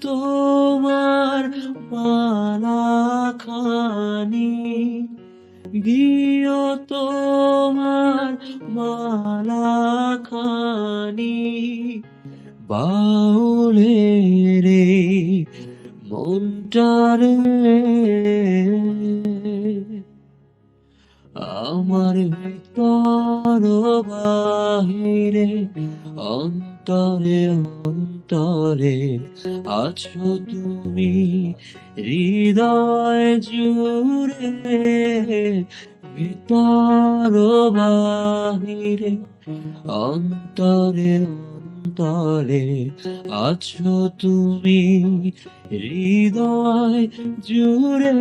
তোমার মালা খানি দিও তোমার মালা খানি বাউলে রে মনটারে আমার ভিতর অন্তরে অন্তরে আছো তুমি হৃদয় জুড়ে ভিতর বাহিরে। অন্তরে অন্তরে আছো তুমি হৃদয় জুড়ে